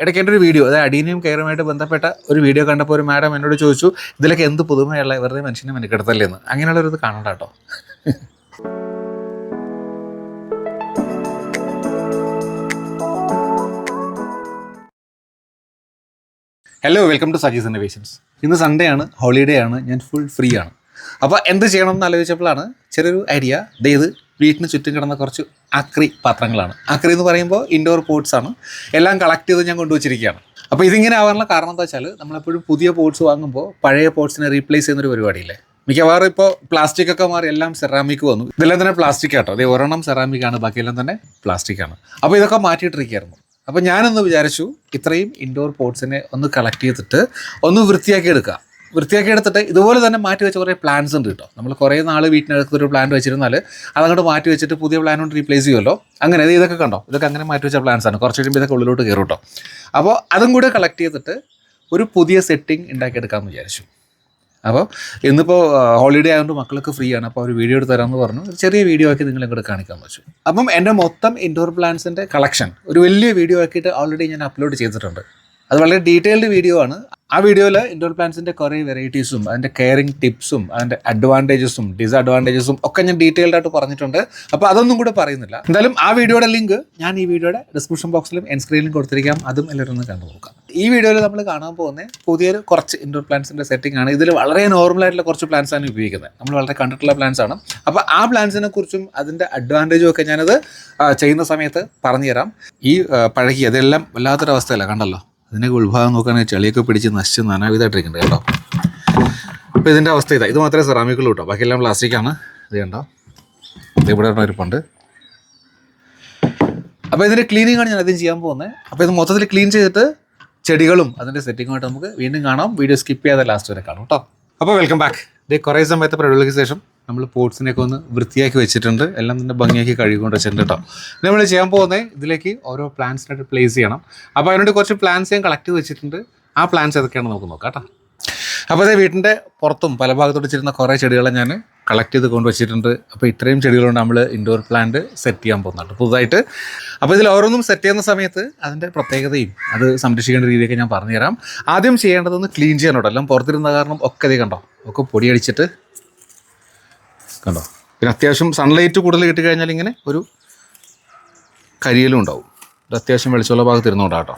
ഇടയ്ക്ക് എന്റെ ഒരു വീഡിയോ അതായത് അടീനയും കയറുമായിട്ട് ബന്ധപ്പെട്ട ഒരു വീഡിയോ കണ്ടപ്പോൾ ഒരു മാഡം എന്നോട് ചോദിച്ചു ഇതിലൊക്കെ എന്ത് പുതുമയുള്ള വെറുതെ മനുഷ്യനെ മെനക്കെടുത്തല്ലേ എന്ന്? അങ്ങനെയുള്ളൊരു ഇത് കാണണ്ട കേട്ടോ. Hello welcome to Saji's innovations ഇന്ന് സൺഡേ ആണ് ഹോളിഡേ ആണ് ഞാൻ ഫുൾ ഫ്രീ ആണ്. അപ്പോൾ എന്ത് ചെയ്യണം എന്ന് ആലോചിച്ചപ്പോഴാണ് ചെറിയൊരു ഐഡിയ ഇത് വീട്ടിന് ചുറ്റും കിടന്ന കുറച്ച് അക്രി പാത്രങ്ങളാണ്. അക്രി എന്ന് പറയുമ്പോൾ ഇൻഡോർ പോർട്സ് ആണ്. എല്ലാം കളക്ട് ചെയ്ത് ഞാൻ കൊണ്ടുവച്ചിരിക്കുകയാണ്. അപ്പോൾ ഇതിങ്ങനെ ആവാനുള്ള കാരണം എന്താ വെച്ചാൽ നമ്മളെപ്പോഴും പുതിയ പോർട്സ് വാങ്ങുമ്പോൾ പഴയ പോട്ട്സിനെ റീപ്ലേസ് ചെയ്യുന്നൊരു പരിപാടിയില്ലേ? മിക്കവാറും ഇപ്പോൾ പ്ലാസ്റ്റിക് ഒക്കെ മാറി എല്ലാം സെറാമിക് വന്നു. ഇതെല്ലാം തന്നെ പ്ലാസ്റ്റിക് ആട്ടോ. അതേ ഒരെണ്ണം സെറാമിക് ആണ് ബാക്കിയെല്ലാം തന്നെ പ്ലാസ്റ്റിക് ആണ്. അപ്പോൾ ഇതൊക്കെ മാറ്റിയിട്ടിരിക്കുകയായിരുന്നു. അപ്പോൾ ഞാനൊന്ന് വിചാരിച്ചു ഇത്രയും ഇൻഡോർ പോട്ട്സിനെ ഒന്ന് കളക്ട് ചെയ്തിട്ട് ഒന്ന് വൃത്തിയാക്കി എടുക്കുക വൃത്തിയാക്കി എടുത്തിട്ട് ഇതുപോലെ തന്നെ മാറ്റി വെച്ച കുറേ പ്ലാൻസ് ഉണ്ട് കേട്ടോ നമ്മൾ കുറേ നാൾ വീട്ടിനടുത്ത് ഒരു പ്ലാൻ വെച്ചിരുന്നാൽ അതങ്ങോട്ട് മാറ്റി വെച്ചിട്ട് പുതിയ പ്ലാൻ കൊണ്ട് റീപ്ലേസ് ചെയ്യുമല്ലോ അങ്ങനെ ഇതൊക്കെ കണ്ടോ? ഇതൊക്കെ അങ്ങനെ മാറ്റി വെച്ച പ്ലാൻസ് ആണ്. കുറച്ച് കഴിയുമ്പോൾ ഇതൊക്കെ ഉള്ളിലോട്ട് കയറും കേട്ടോ അപ്പോൾ അതും കൂടെ കളക്ട് ചെയ്തിട്ട് ഒരു പുതിയ സെറ്റിംഗ് ഉണ്ടാക്കിയെടുക്കാമെന്ന് വിചാരിച്ചു. അപ്പോൾ ഇന്നിപ്പോൾ ഹോളിഡേ ആയതുകൊണ്ട് മക്കൾക്ക് ഫ്രീ ആണ്. അപ്പോൾ ഒരു വീഡിയോ എടുത്ത് തരാമെന്ന് പറഞ്ഞു. ഒരു ചെറിയ വീഡിയോ ആക്കി നിങ്ങൾ ഇങ്ങോട്ട് കാണിക്കാമെന്ന് വെച്ചു അപ്പം എന്റെ മൊത്തം ഇൻഡോർ പ്ലാന്റ്സിന്റെ കളക്ഷൻ ഒരു വലിയ വീഡിയോ ആക്കിയിട്ട് ഓൾറെഡി ഞാൻ അപ്ലോഡ് ചെയ്തിട്ടുണ്ട്. അത് വളരെ ഡീറ്റെയിൽഡ് വീഡിയോ ആണ്. ആ വീഡിയോയിൽ ഇൻഡോർ പ്ലാന്റ്സിന്റെ കുറേ വെറൈറ്റീസും അതിന്റെ കെയറിങ് ടിപ്സും അതിന്റെ അഡ്വാന്റേജസും ഡിസ്അഡ്വാന്റേജസും ഒക്കെ ഞാൻ ഡീറ്റെയിൽഡ് ആയിട്ട് പറഞ്ഞിട്ടുണ്ട്. അപ്പോൾ അതൊന്നും കൂടെ പറയുന്നില്ല. എന്തായാലും ആ വീഡിയോയുടെ ലിങ്ക് ഞാൻ ഈ വീഡിയോയുടെ ഡിസ്ക്രിപ്ഷൻ ബോക്സിലും എൻ സ്ക്രീനിലും കൊടുത്തിരിക്കാം. അതും എല്ലാവരും ഒന്ന് കണ്ടു നോക്കാം. ഈ വീഡിയോയിൽ നമ്മൾ കാണാൻ പോകുന്ന പുതിയൊരു കുറച്ച് ഇൻഡോർ പ്ലാന്റ്സിന്റെ സെറ്റിംഗ് ആണ്. ഇതിൽ വളരെ നോർമൽ ആയിട്ടുള്ള കുറച്ച് പ്ലാന്റ്സ് ആണ് ഉപയോഗിക്കുന്നത്. നമ്മൾ വളരെ കണ്ടിട്ടുള്ള പ്ലാന്റ്സ് ആണ്. അപ്പോൾ ആ പ്ലാന്റ്സിനെ കുറിച്ചും അതിന്റെ അഡ്വാന്റേജും ഒക്കെ ഞാനത് ചെയ്യുന്ന സമയത്ത് പറഞ്ഞുതരാം. ഈ പഴകി അതെല്ലാം വല്ലാത്തൊരവസ്ഥയല്ല? കണ്ടല്ലോ? അതിനൊക്കെ ഉത്ഭാഗം നോക്കുകയാണെങ്കിൽ ചെളിയൊക്കെ പിടിച്ച് നശിച്ച് നാനാവിധമായിട്ടിരിക്കുന്നുണ്ട് കേട്ടോ. അപ്പോൾ ഇതിന്റെ അവസ്ഥ ഇതാ. ഇത് മാത്രമേ സെറാമിക്കുള്ളൂ കേട്ടോ. ബാക്കിയെല്ലാം പ്ലാസ്റ്റിക്കാണ് ഇത് കണ്ടോ? ഇത് ഇവിടെ ഇരിപ്പുണ്ട് അപ്പോൾ ഇതിന്റെ ക്ലീനിങ് ആണ് ഞാൻ ആദ്യം ചെയ്യാൻ പോകുന്നത്. അപ്പോൾ ഇത് മൊത്തത്തിൽ ക്ലീൻ ചെയ്തിട്ട് ചെടികളും അതിന്റെ സെറ്റിങ്ങുമായിട്ട് നമുക്ക് വീണ്ടും കാണാം. വീഡിയോ സ്കിപ്പ് ചെയ്യാതെ ലാസ്റ്റ് വരെ കാണാം കേട്ടോ. അപ്പോൾ വെൽക്കം ബാക്ക് ഇത് കുറേ സമയത്തെ പ്രകടനങ്ങൾക്ക് ശേഷം നമ്മൾ പോട്ട്സിനെയൊക്കെ ഒന്ന് വൃത്തിയാക്കി വെച്ചിട്ടുണ്ട്. എല്ലാം തന്നെ ഭംഗിയാക്കി കഴുകിക്കൊണ്ട് വെച്ചിട്ടുണ്ട് കേട്ടോ നമ്മൾ ചെയ്യാൻ പോകുന്നത് ഇതിലേക്ക് ഓരോ പ്ലാന്റ്സിനായിട്ട് പ്ലേസ് ചെയ്യണം. അപ്പോൾ അതിനോട് കുറച്ച് പ്ലാന്റ്സ് ഞാൻ കളക്ട് ചെയ്ത് വെച്ചിട്ടുണ്ട്. ആ പ്ലാന്റ്സ് ഏതൊക്കെയാണെന്ന് നമുക്ക് നോക്കാം കേട്ടോ അപ്പോൾ അതേ വീട്ടിന്റെ പുറത്തും പല ഭാഗത്തോട്ട് വെച്ചിരുന്ന കുറേ ചെടികളെ ഞാൻ കളക്ട് ചെയ്ത് കൊണ്ടുവച്ചിട്ടുണ്ട് അപ്പോൾ ഇത്രയും ചെടികളുണ്ട് നമ്മൾ ഇൻഡോർ പ്ലാന്റ് സെറ്റ് ചെയ്യാൻ പോകുന്നുണ്ട് പുതുതായിട്ട്. അപ്പോൾ ഇതിൽ ഓരോന്നും സെറ്റ് ചെയ്യുന്ന സമയത്ത് അതിന്റെ പ്രത്യേകതയും അത് സംരക്ഷിക്കേണ്ട രീതിയൊക്കെ ഞാൻ പറഞ്ഞുതരാം. ആദ്യം ചെയ്യേണ്ടതൊന്ന് ക്ലീൻ ചെയ്യാനോട്ടോ എല്ലാം പുറത്തിരുന്ന കാരണം ഒക്കെ ഇതേ കണ്ടോ. ഒക്കെ പൊടിയടിച്ചിട്ട് കണ്ടോ? പിന്നെ അത്യാവശ്യം സൺലൈറ്റ് കൂടുതൽ കിട്ടിക്കഴിഞ്ഞാൽ ഇങ്ങനെ ഒരു കരിയലും ഉണ്ടാവും. ഇത് അത്യാവശ്യം വെളിച്ചമുള്ള ഭാഗത്ത് ഇരുന്നോണ്ടാ കേട്ടോ.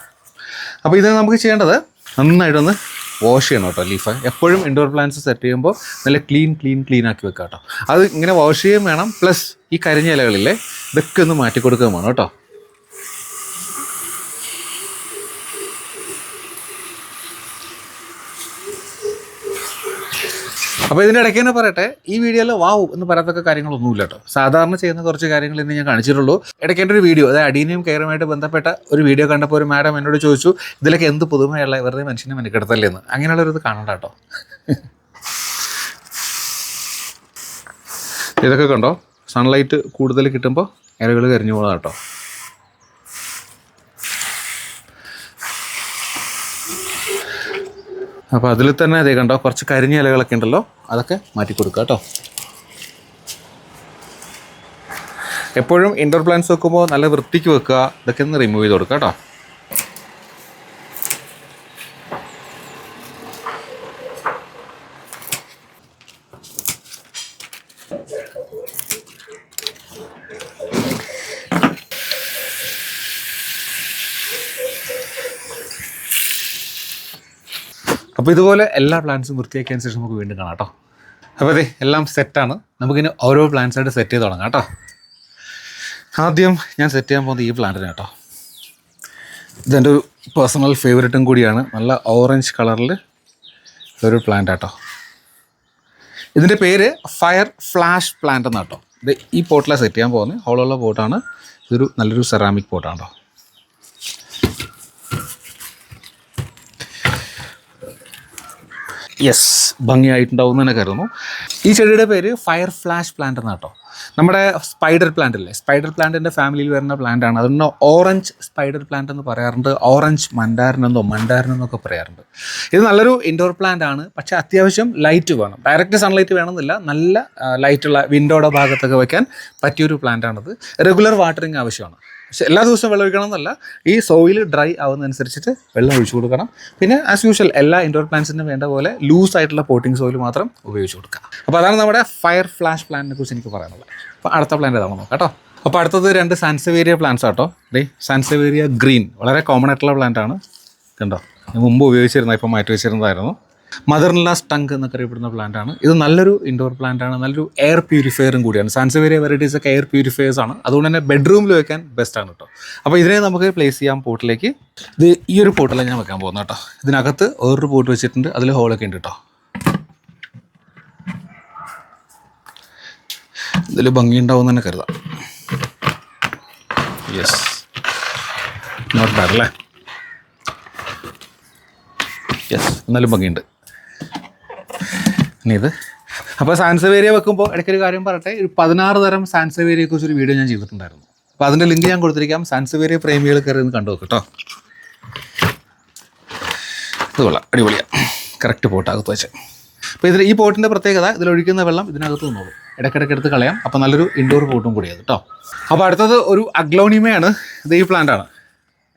അപ്പോൾ ഇത് നമുക്ക് ചെയ്യേണ്ടത് നന്നായിട്ടൊന്ന് വാഷ് ചെയ്യണം കേട്ടോ ലീഫ് എപ്പോഴും ഇൻഡോർ പ്ലാന്റ്സ് സെറ്റ് ചെയ്യുമ്പോൾ നല്ല ക്ലീൻ ക്ലീൻ ക്ലീൻ ആക്കി വെക്കാം കേട്ടോ. അത് ഇങ്ങനെ വാഷ് ചെയ്യുകയും വേണം. പ്ലസ് ഈ കരിഞ്ഞ ഇലകളിലെ ഇതൊക്കെ ഒന്ന് മാറ്റി കൊടുക്കുകയും വേണം കേട്ടോ. അപ്പോൾ ഇതിന്റെ ഇടയ്ക്ക് തന്നെ പറയട്ടെ ഈ വീഡിയോയിൽ വാവ് എന്ന് പറയാത്തൊക്കെ കാര്യങ്ങളൊന്നുമില്ല കേട്ടോ സാധാരണ ചെയ്യുന്ന കുറച്ച് കാര്യങ്ങൾ ഇന്ന് ഞാൻ കാണിച്ചിട്ടുള്ളൂ. ഇടയ്ക്ക് ഒരു വീഡിയോ അതായത് അടീനയും കയറുമായിട്ട് ബന്ധപ്പെട്ട ഒരു വീഡിയോ കണ്ടപ്പോൾ ഒരു മാഡം എന്നോട് ചോദിച്ചു ഇതിലൊക്കെ എന്ത് പുതുമയുള്ള വെറുതെ മനുഷ്യനെ മെനക്കെടുത്തല്ലേ എന്ന്? അങ്ങനെയുള്ളൊരു ഇത് കാണണ്ട കേട്ടോ ഇതൊക്കെ കണ്ടോ? സൺലൈറ്റ് കൂടുതൽ കിട്ടുമ്പോൾ ഇലകൾ കരിഞ്ഞു പോകാം കേട്ടോ അപ്പോൾ അതിൽ തന്നെ അതേ കണ്ടോ കുറച്ച് കരിഞ്ഞ ഇലകളൊക്കെ ഉണ്ടല്ലോ അതൊക്കെ മാറ്റി കൊടുക്കുക കേട്ടോ. എപ്പോഴും ഇൻഡോർ പ്ലാന്റ്സ് വെക്കുമ്പോൾ നല്ല വൃത്തിക്ക് വെക്കുക ഇതൊക്കെ ഒന്ന് റിമൂവ് ചെയ്ത് കൊടുക്കുക കേട്ടോ. അപ്പോൾ ഇതുപോലെ എല്ലാ പ്ലാൻസും വൃത്തിയാക്കിയതിന് ശേഷം നമുക്ക് വീണ്ടും കാണാം കേട്ടോ അപ്പോൾ അതെ എല്ലാം സെറ്റാണ് നമുക്കിനി ഓരോ പ്ലാൻസായിട്ട് സെറ്റ് ചെയ്ത് തുടങ്ങാം കേട്ടോ ആദ്യം ഞാൻ സെറ്റ് ചെയ്യാൻ പോകുന്നത് ഈ പ്ലാന്റിന് കേട്ടോ ഇതെന്റെ ഒരു പേഴ്സണൽ ഫേവറേറ്റും കൂടിയാണ്. നല്ല ഓറഞ്ച് കളറിൽ ഒരു പ്ലാന്റ് കേട്ടോ ഇതിന്റെ പേര് ഫയർ ഫ്ലാഷ് പ്ലാന്റ് എന്നാട്ടോ ഇത് ഈ പോട്ടിലാണ് സെറ്റ് ചെയ്യാൻ പോകുന്നത്. ഹോളുള്ള പോട്ടാണ് ഇതൊരു നല്ലൊരു സെറാമിക് പോട്ടാണ് കേട്ടോ യെസ് ഭംഗിയായിട്ടുണ്ടാവും എന്ന് തന്നെ കരുതുന്നു. ഈ ചെടിയുടെ പേര് ഫയർ ഫ്ലാഷ് പ്ലാന്റ് എന്നാണ് കേട്ടോ. നമ്മുടെ സ്പൈഡർ പ്ലാന്റ് അല്ലേ? സ്പൈഡർ പ്ലാന്റിന്റെ ഫാമിലിയിൽ വരുന്ന പ്ലാന്റ് ആണ്. അതുകൊണ്ട് ഓറഞ്ച് സ്പൈഡർ പ്ലാന്റ് എന്ന് പറയാറുണ്ട്. ഓറഞ്ച് മണ്ടാരനെന്നോ മണ്ടാരനെന്നൊക്കെ പറയാറുണ്ട്. ഇത് നല്ലൊരു ഇൻഡോർ പ്ലാന്റ് ആണ്. പക്ഷേ അത്യാവശ്യം ലൈറ്റ് വേണം. ഡയറക്റ്റ് സൺലൈറ്റ് വേണമെന്നില്ല. നല്ല ലൈറ്റുള്ള വിൻഡോയുടെ ഭാഗത്തൊക്കെ വയ്ക്കാൻ പറ്റിയൊരു പ്ലാന്റ് ആണത്. റെഗുലർ വാട്ടറിങ് ആവശ്യമാണ്. പക്ഷേ എല്ലാ ദിവസവും വെള്ളം ഒഴിക്കണം എന്നല്ല ഈ സോയിൽ ഡ്രൈ ആവുന്നതനുസരിച്ചിട്ട് വെള്ളം ഒഴിച്ചു കൊടുക്കണം. പിന്നെ ആസ് യൂഷ്വൽ എല്ലാ ഇൻഡോർ പ്ലാന്റ്സിനും വേണ്ട പോലെ ലൂസ് ആയിട്ടുള്ള പോട്ടിംഗ് സോയിൽ മാത്രം ഉപയോഗിച്ച് കൊടുക്കുക. അപ്പോൾ അതാണ് നമ്മുടെ ഫയർ ഫ്ലാഷ് പ്ലാന്റിനെ കുറിച്ച് എനിക്ക് പറയാനുള്ളത്. അപ്പോൾ അടുത്ത പ്ലാന്റ് ഏതാണെന്ന് നോക്കാം കേട്ടോ. അപ്പോൾ അടുത്തത് രണ്ട് സാൻസവേരിയ പ്ലാന്റ്സ് ആട്ടോ. ഡേ സാൻസവേരിയ ഗ്രീൻ വളരെ കോമൺ ആയിട്ടുള്ള പ്ലാന്റ് ആണ്. കണ്ടോ? മുമ്പ് ഉപയോഗിച്ചിരുന്ന ഇപ്പോൾ മാറ്റി വെച്ചിരുന്നതായിരുന്നു. മദർല ടങ്ക് എന്നൊക്കെ അറിയപ്പെടുന്ന പ്ലാന്റ് ആണ് ഇത് നല്ലൊരു ഇൻഡോർ പ്ലാന്റ് ആണ് നല്ലൊരു എയർ പ്യൂരിഫയറും കൂടിയാണ്. സാൻസവേരിയ വെറൈറ്റീസ് ഒക്കെ എയർ പ്യൂരിഫയേഴ്സ് ആണ്. അതുകൊണ്ട് തന്നെ ബെഡ്റൂമിൽ വെക്കാൻ ബെസ്റ്റ് ആണ് കേട്ടോ അപ്പോൾ ഇതിനെ നമുക്ക് പ്ലേസ് ചെയ്യാം പോട്ടിലേക്ക്. ഇത് ഈ ഒരു പോട്ടിലാണ് ഞാൻ വെക്കാൻ പോകുന്നത് കേട്ടോ ഇതിനകത്ത് വേറൊരു പോട്ട് വെച്ചിട്ടുണ്ട്. അതിൽ ഹോളൊക്കെ ഉണ്ട് കേട്ടോ ഇതിൽ ഭംഗി ഉണ്ടാവും തന്നെ കരുതാം. യെസ് നോട്ട് ബാഡ് അല്ലേ? യെസ് എന്നാലും ഭംഗിയുണ്ട്. ഇനി ഇത്. അപ്പോൾ സാൻസവേരിയ വെക്കുമ്പോൾ ഇടയ്ക്കൊരു കാര്യം പറയട്ടെ. ഒരു പതിനാറ് തരം സാൻസവേരിയെ കുറിച്ച് ഒരു വീഡിയോ ഞാൻ ചെയ്തിട്ടുണ്ടായിരുന്നു. അപ്പോൾ അതിന്റെ ലിങ്ക് ഞാൻ കൊടുത്തിരിക്കാം. സാൻസവേരിയ പ്രേമികൾ കയറി ഒന്ന് കണ്ടു കേട്ടോ. ഇത് കൊള്ളാം. അടിപൊളിയാണ് കറക്റ്റ് പോട്ട് അകത്ത് വെച്ച്. അപ്പോൾ ഇതിൽ ഈ പോട്ടിന്റെ പ്രത്യേകത ഇതിലൊഴിക്കുന്ന വെള്ളം ഇതിനകത്ത് നിന്നോളൂ. ഇടയ്ക്കിടയ്ക്ക് എടുത്ത് കളയാം. അപ്പോൾ നല്ലൊരു ഇൻഡോർ പോട്ടും കൂടിയത് കേട്ടോ. അപ്പോൾ അടുത്തത് ഒരു അഗ്ലോണിമയാണ്. ഇത് ഈ പ്ലാന്റ് ആണ്.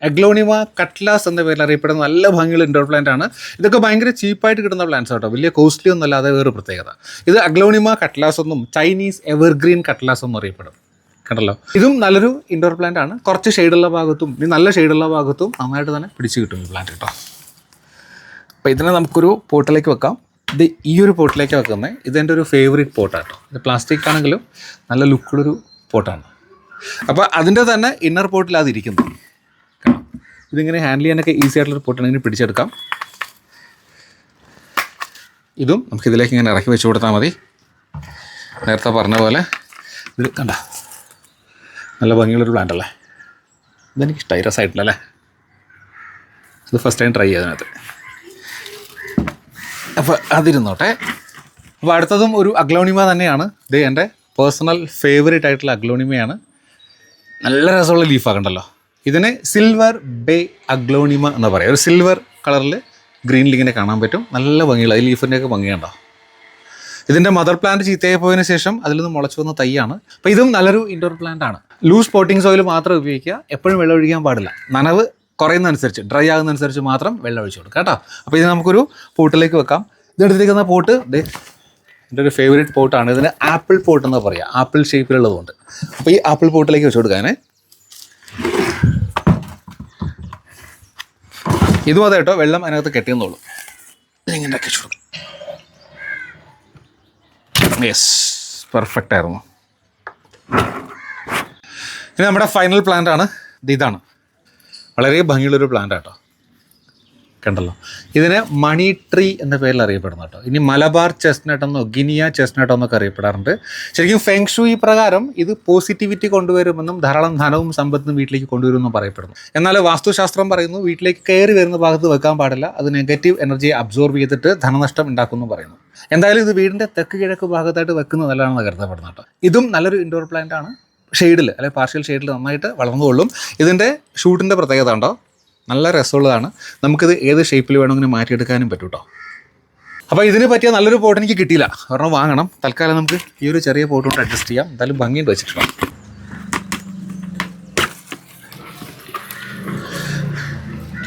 അഗ്ലോണിമ കട്ട്ലാസ് എന്ന പേരിൽ അറിയപ്പെടുന്ന നല്ല ഭംഗിയുള്ള ഇൻഡോർ പ്ലാന്റ് ആണ്. ഇതൊക്കെ ഭയങ്കര ചീപ്പായിട്ട് കിട്ടുന്ന പ്ലാന്റ്സ് കേട്ടോ വലിയ കോസ്റ്റ്ലി ഒന്നും അല്ലാതെ വേറെ പ്രത്യേകത. ഇത് അഗ്ലോണിമ കട്ട്ലാസ് എന്നും ചൈനീസ് എവർഗ്രീൻ കട്ട്ലാസ് എന്നും അറിയപ്പെടും. കണ്ടല്ലോ? ഇതും നല്ലൊരു ഇൻഡോർ പ്ലാന്റ് ആണ്. കുറച്ച് ഷെയ്ഡുള്ള ഭാഗത്തും ഇനി നല്ല ഷെയ്ഡുള്ള ഭാഗത്തും നന്നായിട്ട് തന്നെ പിടിച്ചു കിട്ടും ഈ പ്ലാന്റ് കേട്ടോ. അപ്പോൾ ഇതിനെ നമുക്കൊരു പോട്ടിലേക്ക് വെക്കാം. ഇത് ഈ ഒരു പോട്ടിലേക്ക് വെക്കുന്നത് ഇതെന്റെ ഒരു ഫേവറേറ്റ് പോട്ടാണ് കേട്ടോ ഇത് പ്ലാസ്റ്റിക് ആണെങ്കിലും നല്ല ലുക്കുള്ളൊരു പോട്ടാണ് അപ്പോൾ അതിന്റെ തന്നെ ഇന്നർ കാണാം ഇതിങ്ങനെ ഹാൻഡിൽ ചെയ്യാനൊക്കെ ഈസി ആയിട്ടുള്ള പൊട്ടാണ് ഇങ്ങനെ പിടിച്ചെടുക്കാം. ഇതും നമുക്ക് ഇതിലേക്ക് ഇങ്ങനെ ഇറക്കി വെച്ച് കൊടുത്താൽ മതി. നേരത്തെ പറഞ്ഞ പോലെ ഇത് കണ്ട. നല്ല ഭംഗിയുള്ളൊരു പ്ലാന്റ് അല്ലേ? ഇതെനിക്ക് ഇഷ്ടമായി രസമായിട്ടില്ലല്ലേ ഇത് ഫസ്റ്റ് ടൈം ട്രൈ ചെയ്തതിനകത്ത്. അപ്പോൾ അതിരുന്നോട്ടെ. അപ്പോൾ അടുത്തതും ഒരു അഗ്ലോണിമ തന്നെയാണ്. ഇത് എന്റെ പേഴ്സണൽ ഫേവറേറ്റ് ആയിട്ടുള്ള അഗ്ലോണിമയാണ്. നല്ല രസമുള്ള ലീഫാക്കണ്ടല്ലോ ഇതിന് സിൽവർ ബേ അഗ്ലോണിമ എന്ന് പറയാം. ഒരു സിൽവർ കളറിൽ ഗ്രീൻ ലിങ്ങിനെ കാണാൻ പറ്റും. നല്ല ഭംഗിയുള്ള ഈ ലീഫിന്റെയൊക്കെ ഭംഗിയുണ്ടോ? ഇതിന്റെ മദർ പ്ലാന്റ് ചീത്തയായി പോയതിനു ശേഷം അതിൽ നിന്ന് മുളച്ചു വന്ന തൈയാണ്. അപ്പോൾ ഇതും നല്ലൊരു ഇൻഡോർ പ്ലാന്റ് ആണ്. ലൂസ് പോട്ടിംഗ് സോയിൽ മാത്രം ഉപയോഗിക്കുക. എപ്പോഴും വെള്ളം ഒഴിക്കാൻ പാടില്ല. നനവ് കുറയുന്നതനുസരിച്ച് ഡ്രൈ ആകുന്നതനുസരിച്ച് മാത്രം വെള്ളം ഒഴിച്ചു കേട്ടോ. അപ്പോൾ ഇത് നമുക്കൊരു പോട്ടിലേക്ക് വെക്കാം. ഇതെടുത്തിരിക്കുന്ന പോട്ട് എന്റെ ഒരു ഫേവറേറ്റ് പോട്ടാണ്. ഇതിന് ആപ്പിൾ പോട്ട് എന്ന് പറയുക ആപ്പിൾ ഷേപ്പിലുള്ളതുകൊണ്ട് അപ്പോൾ ഈ ആപ്പിൾ പോട്ടിലേക്ക് വെച്ച് കൊടുക്കാനേ ഇതും അതെ കേട്ടോ വെള്ളം അതിനകത്ത് കെട്ടിയെന്നുള്ളൂ ഇങ്ങനെ വെച്ച് കൊടുക്കും? യെസ് പെർഫെക്റ്റ് ആയിരുന്നു. ഇനി നമ്മുടെ ഫൈനൽ പ്ലാന്റ് ആണ്. ഇത് ഇതാണ്. വളരെ ഭംഗിയുള്ളൊരു പ്ലാന്റ് ആട്ടോ കണ്ടല്ലോ. ഇതിന് മണി ട്രീ എന്ന പേരിൽ അറിയപ്പെടുന്നു കേട്ടോ. ഇനി മലബാർ ചെസ്റ്റ്നട്ട് എന്നോ ഗിനിയ ചെസ്നട്ട് എന്നൊക്കെ അറിയപ്പെടാറുണ്ട്. ശരിക്കും ഫെങ്ഷുയി പ്രകാരം ഇത് പോസിറ്റിവിറ്റി കൊണ്ടുവരുമെന്നും ധാരാളം ധനവും സമ്പത്തും വീട്ടിലേക്ക് കൊണ്ടുവരുമെന്നും പറയപ്പെടുന്നു. എന്നാൽ വാസ്തുശാസ്ത്രം പറയുന്നു വീട്ടിലേക്ക് കയറി വരുന്ന ഭാഗത്ത് വെക്കാൻ പാടില്ല അത് നെഗറ്റീവ് എനർജിയെ അബ്സോർബ് ചെയ്തിട്ട് ധനനഷ്ടം ഉണ്ടാക്കുമെന്ന് പറയുന്നു. എന്തായാലും ഇത് വീടിന്റെ തെക്ക് കിഴക്ക് ഭാഗത്തായിട്ട് വെക്കുന്നത് നല്ലതാണെന്ന് കരുതപ്പെടുന്നു കേട്ടോ. ഇതും നല്ലൊരു ഇൻഡോർ പ്ലാന്റ് ആണ്. ഷെയ്ഡിൽ അല്ലെങ്കിൽ പാർഷ്യൽ ഷെയ്ഡിൽ നന്നായിട്ട് വളർന്നുകൊള്ളും. ഇതിന്റെ ഷൂട്ടിന്റെ പ്രത്യേകത ഉണ്ടോ? നല്ല രസമുള്ളതാണ്. നമുക്കിത് ഏത് ഷേപ്പിൽ വേണമെങ്കിലും മാറ്റിയെടുക്കാനും പറ്റും കേട്ടോ അപ്പോൾ ഇതിന് പറ്റിയ നല്ലൊരു പോട്ട് എനിക്ക് കിട്ടിയില്ല. ഒരെണ്ണം വാങ്ങണം. തൽക്കാലം നമുക്ക് ഈ ഒരു ചെറിയ പോട്ട് കൊണ്ട് അഡ്ജസ്റ്റ് ചെയ്യാം. എന്തായാലും ഭംഗിയുണ്ട് വെച്ചിട്ടുണ്ട്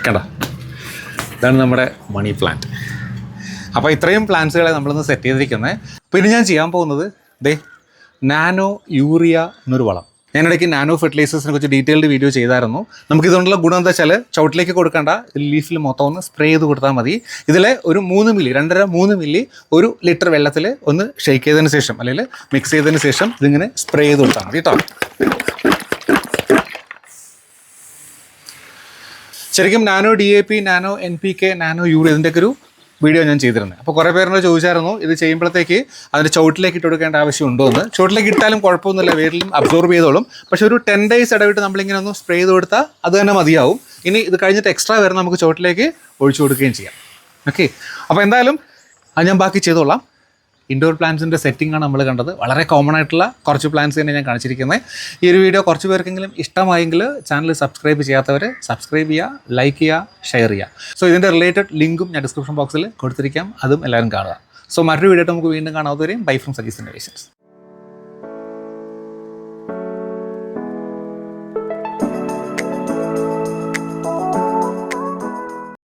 കണ്ടോ? ഇതാണ് നമ്മുടെ മണി പ്ലാന്റ് അപ്പോൾ ഇത്രയും പ്ലാന്റ്സുകളെ നമ്മളിന്ന് സെറ്റ് ചെയ്തിരിക്കുന്നത് പിന്നെ ഞാൻ ചെയ്യാൻ പോകുന്നത് ദേ നാനോ യൂറിയ എന്നൊരു വളം. ഞാൻ ഇടയ്ക്ക് നാനോ ഫെർട്ടിലൈസേഴ്സിനെ കുറിച്ച് ഡീറ്റെയിൽഡ് വീഡിയോ ചെയ്തായിരുന്നു. നമുക്ക് ഇതുകൊണ്ടുള്ള ഗുണം എന്താ വെച്ചാൽ ചവിട്ടിലേക്ക് കൊടുക്കേണ്ട ലീഫിൽ മൊത്തം ഒന്ന് സ്പ്രേ ചെയ്ത് കൊടുത്താൽ മതി. ഇതിൽ ഒരു മൂന്ന് മില്ലി രണ്ടര മൂന്ന് മില്ലി ഒരു ലിറ്റർ വെള്ളത്തിൽ ഒന്ന് ഷെയ്ക്ക് ചെയ്തതിന് ശേഷം അല്ലെങ്കിൽ മിക്സ് ചെയ്തതിന് ശേഷം ഇതിങ്ങനെ സ്പ്രേ ചെയ്ത് കൊടുത്താൽ മതി കേട്ടോ ശരിക്കും nano D A P nano N P K nano urea ഇതിന്റെയൊക്കെ ഒരു വീഡിയോ ഞാൻ ചെയ്തിരുന്നത്. അപ്പോൾ കുറേ പേരോട് ചോദിച്ചായിരുന്നു ഇത് ചെയ്യുമ്പോഴത്തേക്ക് അതിന്റെ ചുവട്ടിലേക്ക് ഇട്ട് കൊടുക്കേണ്ട ആവശ്യമുണ്ടോ എന്ന് ചുവട്ടിലേക്ക് ഇട്ടാലും കുഴപ്പമൊന്നുമില്ല വേരിലും അബ്സോർബ് ചെയ്തോളും. പക്ഷെ ഒരു ടെൻ ഡേയ്സ് ഇടവിട്ട് നമ്മളിങ്ങനെ ഒന്ന് സ്പ്രേ ചെയ്ത് കൊടുത്താൽ അത് തന്നെ മതിയാവും. ഇനി ഇത് കഴിഞ്ഞിട്ട് എക്സ്ട്രാ വരുന്ന നമുക്ക് ചുവട്ടിലേക്ക് ഒഴിച്ചു കൊടുക്കുകയും ചെയ്യാം. ഓക്കെ അപ്പോൾ എന്തായാലും അത് ഞാൻ ബാക്കി ചെയ്തോളാം. ഇൻഡോർ പ്ലാന്റ്സിന്റെ സെറ്റിംഗ് ആണ് നമ്മൾ കണ്ടത്. വളരെ കോമൺ ആയിട്ടുള്ള കുറച്ച് പ്ലാന്റ്സ് തന്നെ ഞാൻ കാണിച്ചിരിക്കുന്നത് ഈ ഒരു വീഡിയോ കുറച്ച് പേർക്കെങ്കിലും ഇഷ്ടമായെങ്കിൽ ചാനൽ സബ്സ്ക്രൈബ് ചെയ്യാത്തവർ സബ്സ്ക്രൈബ് ചെയ്യുക ലൈക്ക് ചെയ്യുക ഷെയർ ചെയ്യുക സോ ഇതിന്റെ റിലേറ്റഡ് ലിങ്കും ഞാൻ ഡിസ്ക്രിപ്ഷൻ ബോക്സിൽ കൊടുത്തിരിക്കാം. അതും എല്ലാവരും കാണുക. സോ മറ്റൊരു വീഡിയോ നമുക്ക് വീണ്ടും കാണാവുന്നവരെയും ബൈ ഫ്രം സജീസ് ഇന്നോവേഷൻസ്